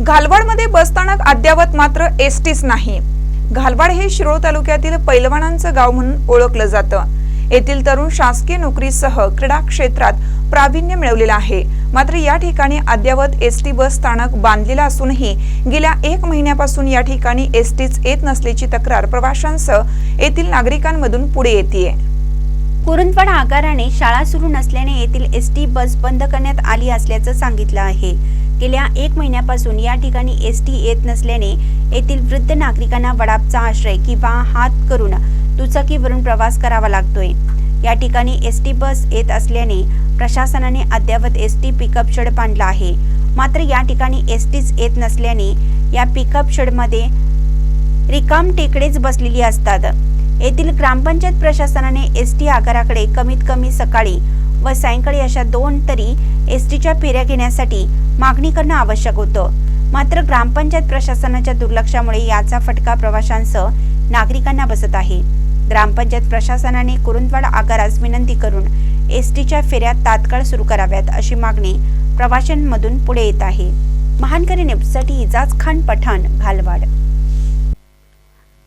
घालवाडमध्ये बसस्थानक अद्यावत मात्र एसटीच नाही. घालवाड हे शिरोळ तालुक्यातील पैलवानांचं गाव म्हणून ओळखलं जातं. येथील तरुण शासकीय नोकरीसह क्रीडा क्षेत्रात प्रावीण्य मिळवलेलं आहे. मात्र या ठिकाणी अद्यावत एसटी बस स्थानक बांधलेलं असूनही गेल्या एक महिन्यापासून या ठिकाणी एसटीच येत नसल्याची तक्रार प्रवाशांसह येथील नागरिकांमधून पुढे येते कुरुंदवाड आगाराने शाळा सुरू नसल्याने येथील एस टी बस बंद करण्यात आली असल्याचं सांगितलं आहे. गेल्या एक महिन्यापासून या ठिकाणी एस टी येत नसल्याने येथील वृद्ध नागरिकांना वडापचा आश्रय किंवा हात करून दुचाकीवरून प्रवास करावा लागतोय. या ठिकाणी एस टी बस येत असल्याने प्रशासनाने अद्यावत एस टी पिकअप शेड बांधला आहे. मात्र या ठिकाणी एस टीच येत नसल्याने या पिकअप शेडमध्ये रिकाम टेकडेच बसलेली असतात. येथील ग्रामपंचायत प्रशासनाने एस टी आगाराकडे कमीत कमी सकाळी व सायंकाळी अशा दोन तरी एस टीच्या फेऱ्या घेण्यासाठी मागणी करणं आवश्यक होतं. मात्र ग्रामपंचायत प्रशासनाच्या दुर्लक्षामुळे याचा फटका प्रवाशांसह नागरिकांना बसत आहे. ग्रामपंचायत प्रशासनाने कुरुंदवाड आगारास विनंती करून एस टीच्या फेऱ्या तात्काळ सुरू कराव्यात अशी मागणी प्रवाशांमधून पुढे येत आहे. महानकरी नेपसाठी इजाज खान पठाण घालवाड.